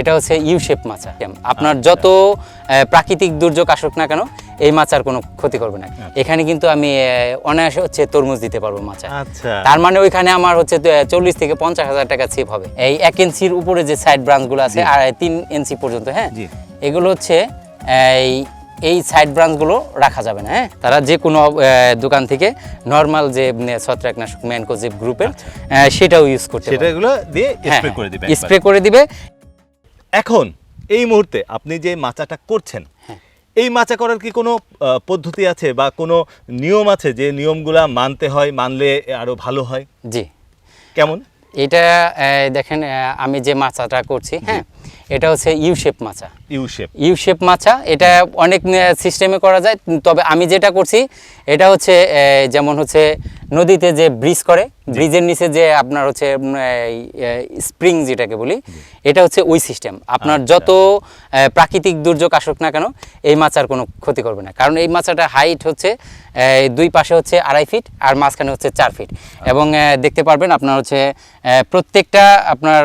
এটা হচ্ছে U shape মাছা আপনার যত প্রাকৃতিক দুর্যোগ আসুক না কেন এই মাচার কোনো ক্ষতি করবে না। এখানে কিন্তু আমি অনায়াসে হচ্ছে তরমুজ দিতে পারব মাচা। আচ্ছা। তার মানে ওইখানে আমার হচ্ছে চল্লিশ থেকে পঞ্চাশ হাজার টাকা সেভ হবে। এই এক ইঞ্চির উপরে যে সাইড ব্রাঞ্চগুলো আছে আর তিন ইঞ্চি পর্যন্ত হ্যাঁ? এগুলো হচ্ছে এই এই সাইড ব্রাঞ্চগুলো রাখা যাবে না হ্যাঁ? তারা যে কোনো দোকান থেকে নর্মাল যে ছত্রাকনাশক ম্যানকো যে গ্রুপের সেটাও ইউজ করতে সেটা এগুলো দিয়ে স্প্রে করে দিবেন একবার। স্প্রে করে দিবে এখন এই মুহূর্তে আপনি যে মাচাটা করছেন হ্যাঁ। এই মাচা করার কি কোনো পদ্ধতি আছে বা কোনো নিয়ম আছে যে নিয়মগুলা মানতে হয় মানলে আরও ভালো হয়? জি। কেমন? এটা দেখেন আমি যে মাচাটা করছি হ্যাঁ এটা হচ্ছে ইউ শেপ মাচা। ইউ শেপ ইউ শেপ মাছা এটা অনেক সিস্টেমে করা যায় তবে আমি যেটা করছি এটা হচ্ছে যেমন হচ্ছে নদীতে যে ব্রিজ করে ব্রিজের নিচে যে আপনার হচ্ছে স্প্রিং যেটাকে বলি এটা হচ্ছে ওই সিস্টেম আপনার যত প্রাকৃতিক দুর্যোগ আসুক না কেন এই মাচার কোনো ক্ষতি করবে না। কারণ এই মাচাটা হাইট হচ্ছে দুই পাশে হচ্ছে আড়াই ফিট আর মাঝখানে হচ্ছে চার ফিট এবং দেখতে পারবেন আপনার হচ্ছে প্রত্যেকটা আপনার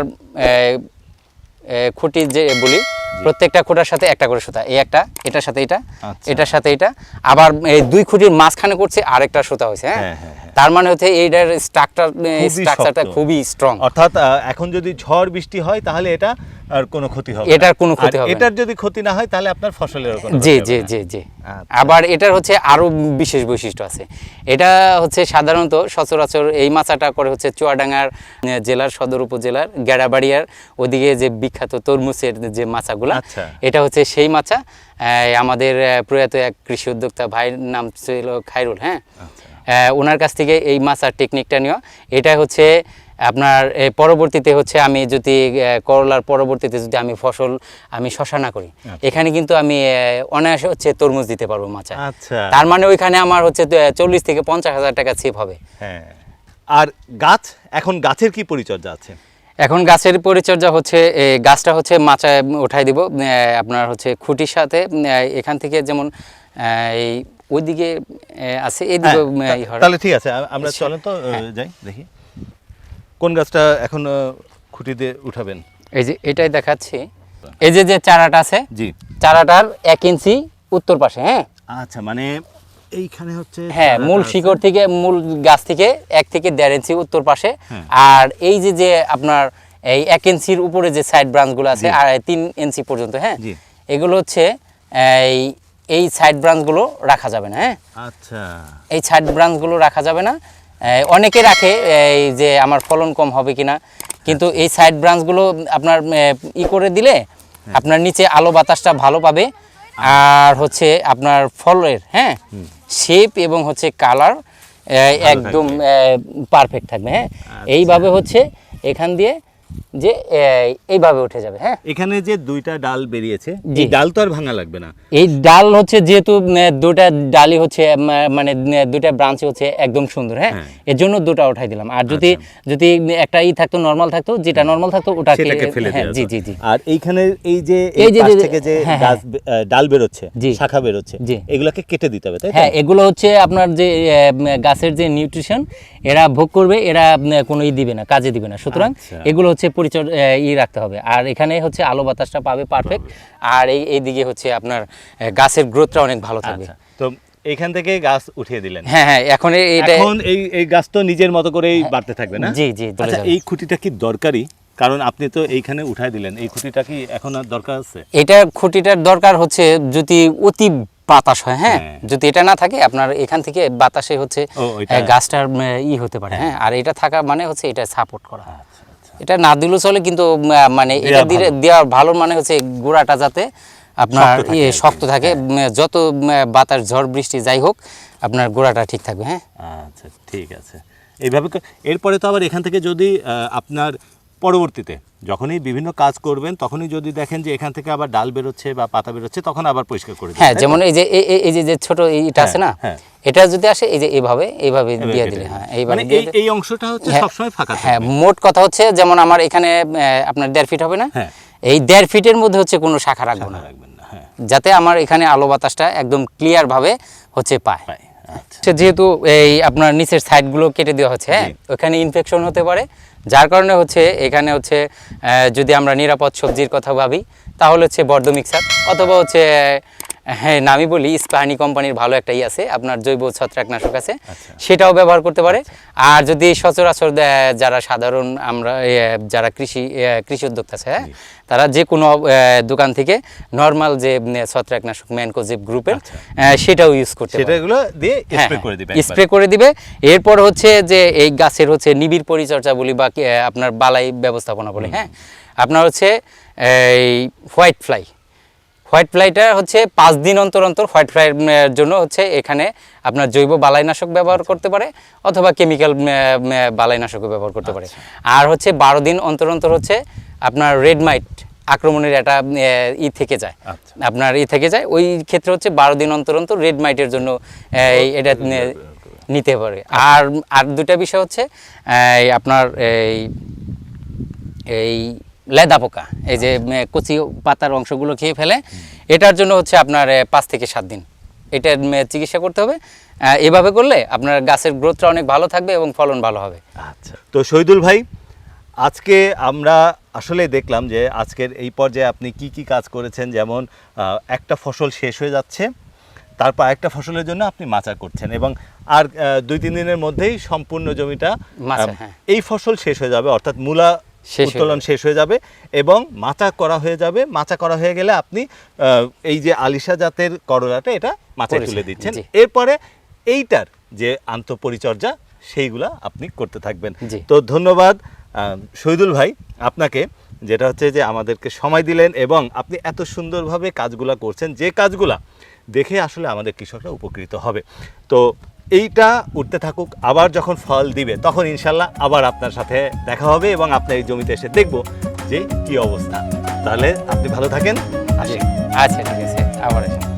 খুঁটি যে বলি প্রত্যেকটা খুঁটার সাথে একটা করে সুতা এই একটা এটার সাথে এটা আচ্ছা। এটার সাথে এটা আবার এই দুই খুঁটির মাঝখানে করছে আরেকটা সুতা হয়েছে হ্যাঁ হ্যাঁ, হ্যাঁ, হ্যাঁ। তার মানে হচ্ছে এইটার স্ট্রাকচার স্ট্রাকচারটা খুবই স্ট্রং অর্থাৎ এখন যদি ঝড় বৃষ্টি হয় তাহলে এটা আর কোনো ক্ষতি হবে এটার কোনো ক্ষতি হবে এটার যদি ক্ষতি না হয় তাহলে আপনার ফসলের কোনো জি জি জি জি। আচ্ছা। আবার এটার হচ্ছে আরও বিশেষ বৈশিষ্ট্য আছে। এটা হচ্ছে সাধারণত সচরাচর এই মাচাটা করে হচ্ছে চুয়াডাঙ্গার জেলার সদর উপজেলার গেড়াবাড়িয়ার ওদিকে যে বিখ্যাত তরমুজের যে মাচাগুলো আচ্ছা। এটা হচ্ছে সেই আহ, আমাদের প্রয়াত এক কৃষি উদ্যোক্তা ভাইয়ের নাম ছিল খাইরুল হ্যাঁ? আচ্ছা। ওনার কাছ থেকে এই মাচার টেকনিকটা নেওয়া এটা হচ্ছে আপনার পরবর্তীতে হচ্ছে আমি যদি করলার পরবর্তীতে যদি আমি ফসল আমি শশা না করি এখানে কিন্তু আমি অনায়াসে হচ্ছে তরমুজ দিতে পারব মাচা আচ্ছা। তার মানে ওইখানে আমার হচ্ছে চল্লিশ থেকে পঞ্চাশ হাজার টাকা সেভ হবে। হ্যাঁ। আর গাছ এখন গাছের কি পরিচর্যা আছে? এখন গাছের পরিচর্যা হচ্ছে গাছটা হচ্ছে মাচায় উঠাই দিব আপনার হচ্ছে খুঁটির সাথে এখান থেকে যেমন এই ওইদিকে আছে এদিকে হ্যাঁ, তাহলে ঠিক আছে আমরা চলেন তো যাই দেখি। কোন গাছটা এখন আহ, খুঁটি দিয়ে উঠাবেন? এই যে এটাই দেখাচ্ছি। এই যে যে চারাটা আছে জি। চারাটার এক ইঞ্চি উত্তর পাশে হ্যাঁ? আচ্ছা মানে এইখানে হচ্ছে হ্যাঁ মূল শিকড় থেকে মূল গাছ থেকে এক থেকে দেড় ইঞ্চি উত্তর পাশে। হ্যাঁ। আর এই যে যে আপনার এই এক ইঞ্চির উপরে যে সাইড ব্রাঞ্চগুলো আছে আর তিন ইঞ্চি পর্যন্ত হ্যাঁ? এগুলো হচ্ছে এই এই সাইড ব্রাঞ্চগুলো রাখা যাবে না হ্যাঁ? আচ্ছা। এই সাইড ব্রাঞ্চগুলো রাখা যাবে না। অনেকে রাখে এই যে আমার ফলন কম হবে কিনা। কিন্তু এই সাইড ব্রাঞ্চগুলো আপনার ই করে দিলে আপনার নিচে আলো বাতাসটা ভালো পাবে। আর হচ্ছে আপনার ফলের হ্যাঁ শেপ এবং হচ্ছে কালার একদম পারফেক্ট থাকবে হ্যাঁ। এইভাবে হচ্ছে এখান দিয়ে যে এইভাবে উঠে যাবে হ্যাঁ? এখানে যে দুইটা ডাল বেরিয়েছে এই ডাল তো আর ভাঙা লাগবে না। এই ডাল হচ্ছে যেহেতু দুটা ডালি হচ্ছে মানে দুটা ব্রাঞ্চ হচ্ছে একদম সুন্দর হ্যাঁ? হ্যাঁ। এর জন্য দুটা উঠাই দিলাম। আর যদি যদি একটা ই থাকতো নর্মাল থাকতো যেটা নর্মাল থাকতো ওটাকে সেটাকে ফেলে হ্যাঁ জি জি জি। আর এইখানে এই যে এই যে- থেকে যে হ্যাঁ, ডাল বেরোচ্ছে জি। শাখা বেরোচ্ছে জি। এগুলোকে কেটে দিতে হবে তাই তো? হ্যাঁ এগুলো হচ্ছে আপনার যে গাছের যে নিউট্রিশন এরা ভোগ করবে এরা কোনো ই দিবে না কাজে দিবে না। সুতরাং আচ্ছা। এগুলো হচ্ছে পরিচর্যা ই রাখতে হবে। আর এখানে হচ্ছে আলো বাতাসটা পাবে পারফেক্ট আর এই এইদিকে হচ্ছে আপনার গাছের গ্রোথটা অনেক ভালো থাকবে। আচ্ছা। তো এইখান থেকে গাছ উঠিয়ে দিলেন। হ্যাঁ হ্যাঁ এখন এটা এখন এই এই গাছ তো নিজের মতো করেই বাড়তে থাকবে না? জি, জি, আচ্ছা এই খুঁটিটা কি দরকারি? কারণ আপনি তো এইখানে উঠাই দিলেন। এই খুঁটিটা কি এখন আর দরকার আছে? এটা খুঁটিটার দরকার হচ্ছে যদি অতি বাতাস হয় হ্যাঁ? হ্যাঁ। যদি এটা না থাকে আপনার এখান থেকে বাতাসে হচ্ছে গাছটার ই হতে পারে হ্যাঁ। আর এটা থাকা মানে হচ্ছে এটা সাপোর্ট করা। এটা না দিলেও চলে কিন্তু মানে এটা দেওয়া দেওয়ার ভালো মানে হচ্ছে গোড়াটা যাতে আপনার শক্ত থাকে ইয়ে শক্ত থাকে। যত বাতাস ঝড় বৃষ্টি যাই হোক আপনার গোড়াটা ঠিক থাকবে হ্যাঁ। আচ্ছা ঠিক আছে। এইভাবে এরপরে তো আবার এখান থেকে যদি আপনার পরবর্তীতে যখনই বিভিন্ন কাজ করবেন তখনই যদি দেখেন যে এখান থেকে আবার ডাল বেরোচ্ছে বা পাতা বেরোচ্ছে তখন আবার পরিষ্কার করে হ্যাঁ যেমন এই যে এই- যে ছোট এইটা আছে না? হ্যাঁ। এটা যদি আসে এই যে এইভাবে এইভাবে দিয়ে দিলে হ্যাঁ এইভাবে মানে এই অংশটা হচ্ছে হ্যাঁ, সবসময় ফাঁকা হ্যাঁ মোট কথা হচ্ছে যেমন আমার এখানে আপনার দেড় ফিট হবে না? হ্যাঁ। এই দেড় ফিটের মধ্যে হচ্ছে কোনো শাখা রাখব না। রাখবেন না হ্যাঁ। যাতে আমার এখানে আলো বাতাসটা একদম ক্লিয়ার ভাবে হচ্ছে পায়। আচ্ছা। যেহেতু এই আপনার নিচের সাইডগুলো কেটে দেওয়া হচ্ছে হ্যাঁ ওখানে ইনফেকশন হতে পারে যার কারণে হচ্ছে এখানে হচ্ছে যদি আমরা নিরাপদ সবজির কথা ভাবি তাহলে হচ্ছে বর্ধ মিক্সার অথবা হচ্ছে হ্যাঁ নামি বলি ইস্পাহানি কোম্পানির ভালো একটাই আছে আপনার জৈব ছত্রাকনাশক আছে। সেটাও ব্যবহার করতে পারে। আর যদি সচরাচর যারা সাধারণ আমরা যারা কৃষি কৃষি উদ্যোক্তা আছে হ্যাঁ তারা যে কোনো দোকান থেকে নর্মাল যে ছত্রাকনাশক ম্যানকোজিপ গ্রুপের সেটাও ইউজ করতে পারে। সেটা এগুলো দিয়ে হ্যাঁ, স্প্রে করে দিবে স্প্রে করে দিবে। এরপর হচ্ছে যে এই গাছের হচ্ছে নিবিড় পরিচর্যা বলি বা আপনার বালাই ব্যবস্থাপনা বলি হ্যাঁ আপনার হচ্ছে এই হোয়াইট ফ্লাই হোয়াইট ফ্লাইটা হচ্ছে পাঁচ দিন অন্তর অন্তর হোয়াইট ফ্লাইয়ের জন্য হচ্ছে এখানে আপনার জৈব বালাইনাশক ব্যবহার করতে পারে অথবা কেমিক্যাল বালাইনাশকও ব্যবহার করতে পারে। আর হচ্ছে বারো দিন অন্তর অন্তর হচ্ছে আপনার রেড মাইট আক্রমণের একটা ই থেকে যায়। আচ্ছা। আপনার ই থেকে যায় ওই ক্ষেত্রে হচ্ছে বারো দিন অন্তর অন্তর রেড মাইটের জন্য এটা নিতে পারে। আর আর দুটা বিষয় হচ্ছে আপনার এই এই লেদা পোকা এই যে কচি পাতার অংশগুলো খেয়ে ফেলে এটার জন্য হচ্ছে আপনার পাঁচ থেকে সাত দিন। এটার চিকিৎসা করতে হবে। এভাবে করলে আপনার গাছের গ্রোথটা অনেক ভালো থাকবে এবং ফলন ভালো হবে। আচ্ছা। তো শহীদুল ভাই আজকে আমরা আসলে দেখলাম যে আজকের এই পর্যায়ে আপনি কি কি কাজ করেছেন? যেমন একটা ফসল শেষ হয়ে যাচ্ছে তারপর একটা ফসলের জন্য আপনি মাচা করছেন এবং আর দুই তিন দিনের মধ্যেই সম্পূর্ণ জমিটা হ্যাঁ। এই ফসল শেষ হয়ে যাবে অর্থাৎ মূলা উত্তোলন শেষ হয়ে যাবে এবং মাচা করা হয়ে যাবে। মাচা করা হয়ে গেলে আপনি এই যে আলিশা জাতের করলাটা এটা মাচায় তুলে দিচ্ছেন। এরপরে এইটার যে আন্তঃপরিচর্যা সেইগুলা আপনি করতে থাকবেন। তো ধন্যবাদ শহীদুল ভাই আপনাকে যেটা হচ্ছে যে আমাদেরকে সময় দিলেন এবং আপনি এত সুন্দরভাবে কাজগুলা করছেন। যে কাজগুলা দেখে আসলে আমাদের কৃষকরা উপকৃত হবে। তো এইটা উঠতে থাকুক, আবার যখন ফল দিবে, তখন ইনশাল্লাহ আবার আপনার সাথে দেখা হবে এবং আপনার এই জমিতে এসে দেখব যে কি অবস্থা। তাহলে আপনি ভালো থাকেন আচ্ছা আচ্ছা ঠিক আছে, আবার আসুন